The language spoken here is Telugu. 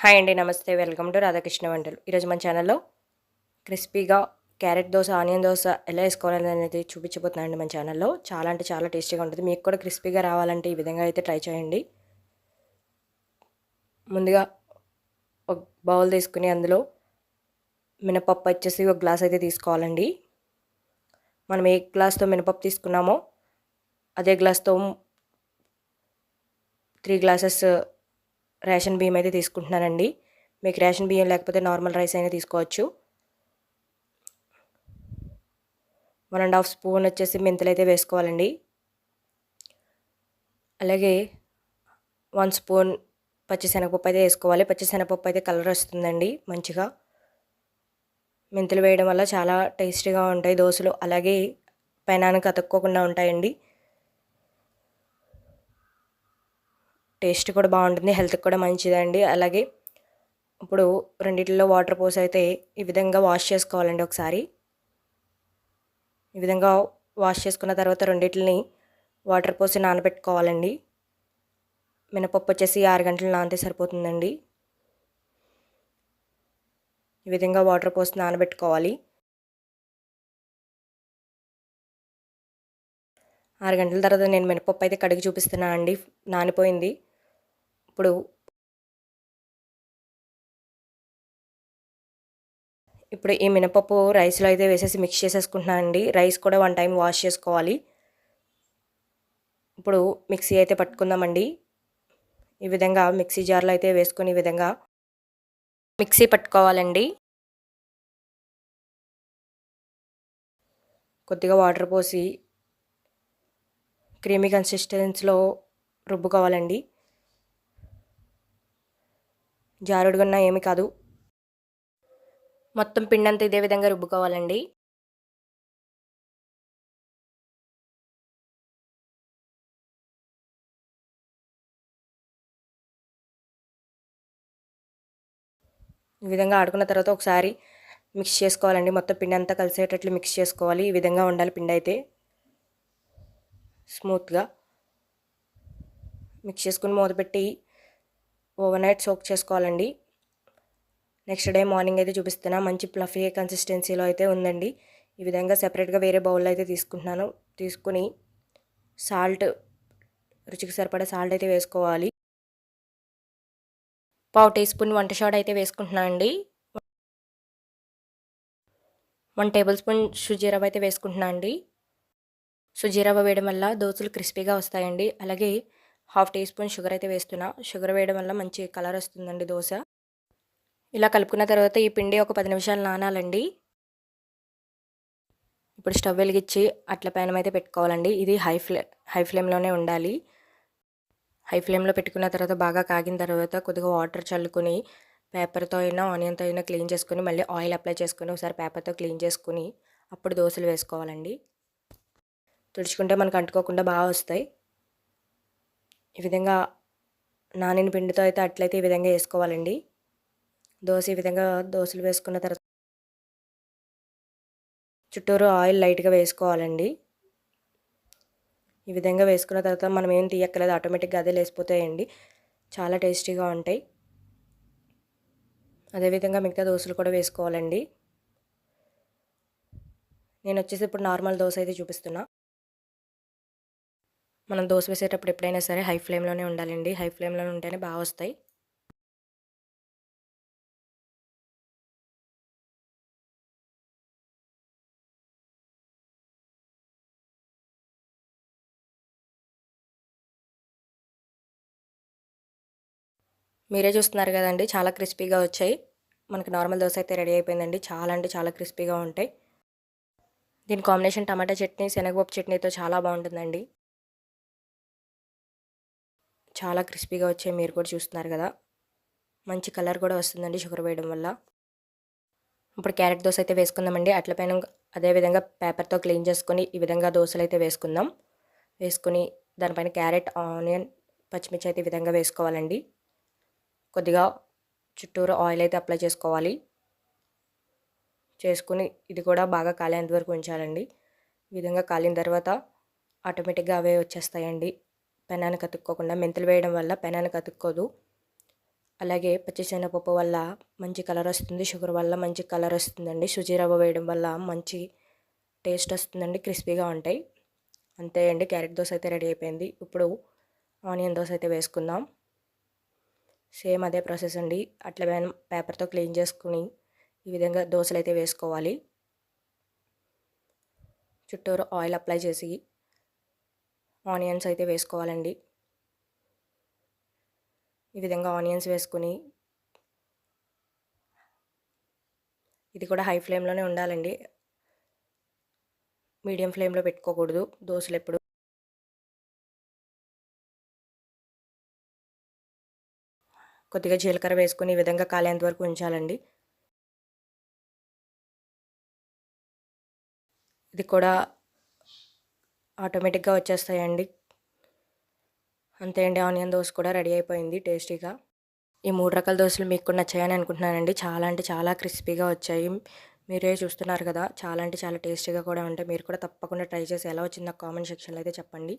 హాయ్ అండి నమస్తే. వెల్కమ్ టు రాధాకృష్ణ వంటలు. ఈరోజు మన ఛానల్లో క్రిస్పీగా క్యారెట్ దోశ ఆనియన్ దోశ ఎలా వేసుకోవాలని అనేది చూపించబోతున్నానండి మన ఛానల్లో. చాలా అంటే చాలా టేస్టీగా ఉంటుంది. మీకు కూడా క్రిస్పీగా రావాలంటే ఈ విధంగా అయితే ట్రై చేయండి. ముందుగా ఒక బౌల్ తీసుకుని అందులో మినపప్పు వచ్చేసి ఒక గ్లాస్ అయితే తీసుకోవాలండి. మనం ఏ గ్లాస్తో మినపప్పు తీసుకున్నామో అదే గ్లాస్తో త్రీ గ్లాసెస్ రేషన్ బియ్యం అయితే తీసుకుంటున్నానండి. మీకు రేషన్ బియ్యం లేకపోతే నార్మల్ రైస్ అయినా తీసుకోవచ్చు. వన్ అండ్ హాఫ్ స్పూన్ వచ్చేసి మెంతులు అయితే వేసుకోవాలండి. అలాగే వన్ స్పూన్ పచ్చిశనగపప్పు అయితే వేసుకోవాలి. పచ్చిశనగపప్పు అయితే కలర్ వస్తుందండి మంచిగా. మెంతులు వేయడం వల్ల చాలా టేస్టీగా ఉంటాయి. దోశలు అలాగే పెనానికి అతుక్కోకుండా ఉంటాయండి. టేస్ట్ కూడా బాగుంటుంది హెల్త్కి కూడా మంచిదండి. అలాగే ఇప్పుడు రెండిట్లో వాటర్ పోసి అయితే ఈ విధంగా వాష్ చేసుకోవాలండి ఒకసారి. ఈ విధంగా వాష్ చేసుకున్న తర్వాత రెండిటిని వాటర్ పోసి నానబెట్టుకోవాలండి. మినపప్పు వచ్చేసి ఆరు గంటలు నానితే సరిపోతుందండి. ఈ విధంగా వాటర్ పోసి నానబెట్టుకోవాలి. ఆరు గంటల తర్వాత నేను మినపప్పు అయితే కడిగి చూపిస్తున్నాను అండి నానిపోయింది. ఇప్పుడు ఇప్పుడు ఈ మినపప్పు రైస్లో అయితే వేసేసి మిక్స్ చేసేసుకుంటున్నాను అండి. రైస్ కూడా వన్ టైం వాష్ చేసుకోవాలి. ఇప్పుడు మిక్సీ అయితే పట్టుకుందామండి. ఈ విధంగా మిక్సీ జార్లో అయితే వేసుకుని ఈ విధంగా మిక్సీ పట్టుకోవాలండి. కొద్దిగా వాటర్ పోసి క్రీమీ కన్సిస్టెన్స్లో రుబ్బుకోవాలండి. జారుడుగున్నా ఏమి కాదు. మొత్తం పిండంతా ఇదే విధంగా రుబ్బుకోవాలండి. ఈ విధంగా ఆడుకున్న తర్వాత ఒకసారి మిక్స్ చేసుకోవాలండి. మొత్తం పిండి అంతా కలిసేటట్లు మిక్స్ చేసుకోవాలి. ఈ విధంగా ఉండాలి పిండి అయితే స్మూత్గా. మిక్స్ చేసుకుని మూతపెట్టి ఓవర్ నైట్ సోక్ చేసుకోవాలండి. నెక్స్ట్ డే మార్నింగ్ అయితే చూపిస్తున్నా. మంచి ప్లఫీ కన్సిస్టెన్సీలో అయితే ఉందండి. ఈ విధంగా సెపరేట్గా వేరే బౌల్లో అయితే తీసుకుంటున్నాను. తీసుకుని సాల్ట్ రుచికి సరిపడా సాల్ట్ అయితే వేసుకోవాలి. పావు టీ స్పూన్ వంట సోడా అయితే వేసుకుంటున్నాను అండి. వన్ టేబుల్ స్పూన్ సుజీరవ అయితే వేసుకుంటున్నాను అండి. సుజీరవ వేయడం వల్ల దోశలు క్రిస్పీగా వస్తాయండి. అలాగే హాఫ్ టీ స్పూన్ షుగర్ అయితే వేస్తున్నా. షుగర్ వేయడం వల్ల మంచి కలర్ వస్తుందండి దోశ. ఇలా కలుపుకున్న తర్వాత ఈ పిండి ఒక పది నిమిషాలు నానాలండి. ఇప్పుడు స్టవ్ వెలిగించి అట్ల పైన అయితే పెట్టుకోవాలండి. ఇది హై ఫ్లే హై ఫ్లేమ్లోనే ఉండాలి. హై ఫ్లేమ్లో పెట్టుకున్న తర్వాత బాగా కాగిన తర్వాత కొద్దిగా వాటర్ చల్లుకొని పేపర్తో అయినా ఆనియన్తో అయినా క్లీన్ చేసుకొని మళ్ళీ ఆయిల్ అప్లై చేసుకొని ఒకసారి పేపర్తో క్లీన్ చేసుకుని అప్పుడు దోశలు వేసుకోవాలండి. తుడుచుకుంటే మనకు అంటుకోకుండా బాగా వస్తాయి. ఈ విధంగా నానిన పిండితో అయితే అట్లయితే ఈ విధంగా వేసుకోవాలండి. దోశ ఈ విధంగా దోశలు వేసుకున్న తర్వాత చుట్టూరు ఆయిల్ లైట్గా వేసుకోవాలండి. ఈ విధంగా వేసుకున్న తర్వాత మనం ఏం తీయక్కర్లేదు ఆటోమేటిక్గా అదే లేసిపోతాయండి. చాలా టేస్టీగా ఉంటాయి. అదేవిధంగా మిగతా దోశలు కూడా వేసుకోవాలండి. నేను వచ్చేసి ఇప్పుడు నార్మల్ దోశ అయితే చూపిస్తున్నా. మనం దోశ వేసేటప్పుడు ఎప్పుడైనా సరే హై ఫ్లేమ్లోనే ఉండాలండి. హై ఫ్లేమ్లోనే ఉంటేనే బాగా వస్తాయి. మీరే చూస్తున్నారు కదండి. చాలా క్రిస్పీగా వచ్చాయి. మనకి నార్మల్ దోశ అయితే రెడీ అయిపోయిందండి. చాలా అంటే చాలా క్రిస్పీగా ఉంటాయి. దీని కాంబినేషన్ టమాటా చట్నీ శనగపప్పు చట్నీతో చాలా బాగుంటుందండి. చాలా క్రిస్పీగా వచ్చాయి. మీరు కూడా చూస్తున్నారు కదా. మంచి కలర్ కూడా వస్తుందండి షుగర్ వేయడం వల్ల. ఇప్పుడు క్యారెట్ దోశ అయితే వేసుకుందామండి. అట్ల పైన అదేవిధంగా పేపర్తో క్లీన్ చేసుకొని ఈ విధంగా దోశలు అయితే వేసుకుందాం. వేసుకుని దానిపైన క్యారెట్ ఆనియన్ పచ్చిమిర్చి అయితే ఈ విధంగా వేసుకోవాలండి. కొద్దిగా చుట్టూరు ఆయిల్ అయితే అప్లై చేసుకోవాలి. చేసుకుని ఇది కూడా బాగా కాలేంత వరకు ఉంచాలండి. ఈ విధంగా కాలిన తర్వాత ఆటోమేటిక్గా అవే వచ్చేస్తాయండి. పెనానికి అతుక్కోకుండా మెంతులు వేయడం వల్ల పెనానికి అతుక్కోదు అలాగే పచ్చిశనగపప్పు వల్ల మంచి కలర్ వస్తుంది షుగర్ వల్ల మంచి కలర్ వస్తుందండి. సుజీరవ్వ వేయడం వల్ల మంచి టేస్ట్ వస్తుందండి క్రిస్పీగా ఉంటాయి. అంతే అండి క్యారెట్ దోశ అయితే రెడీ అయిపోయింది. ఇప్పుడు ఆనియన్ దోశ అయితే వేసుకుందాం. సేమ్ అదే ప్రాసెస్ అండి. అట్లా పేపర్తో క్లీన్ చేసుకుని ఈ విధంగా దోశలు అయితే వేసుకోవాలి. చుట్టూరు ఆయిల్ అప్లై చేసి ఆనియన్స్ అయితే వేసుకోవాలండి. ఈ విధంగా ఆనియన్స్ వేసుకుని ఇది కూడా హై ఫ్లేమ్లోనే ఉండాలండి. మీడియం ఫ్లేమ్లో పెట్టుకోకూడదు దోశలు ఎప్పుడు కొద్దిగా జీలకర్ర వేసుకుని ఈ విధంగా కాలేంత వరకు ఉంచాలండి. ఇది కూడా ఆటోమేటిక్గా వచ్చేస్తాయండి. అంతే అండి ఆనియన్ దోశ కూడా రెడీ అయిపోయింది టేస్టీగా. ఈ మూడు రకాల దోశలు మీకు నచ్చాయని అనుకుంటున్నానండి. చాలా అంటే చాలా క్రిస్పీగా వచ్చాయి. మీరే చూస్తున్నారు కదా చాలా అంటే చాలా టేస్టీగా కూడా ఉంటాయి. మీరు కూడా తప్పకుండా ట్రై చేసి ఎలా వచ్చిందో కామెంట్ సెక్షన్లో అయితే చెప్పండి.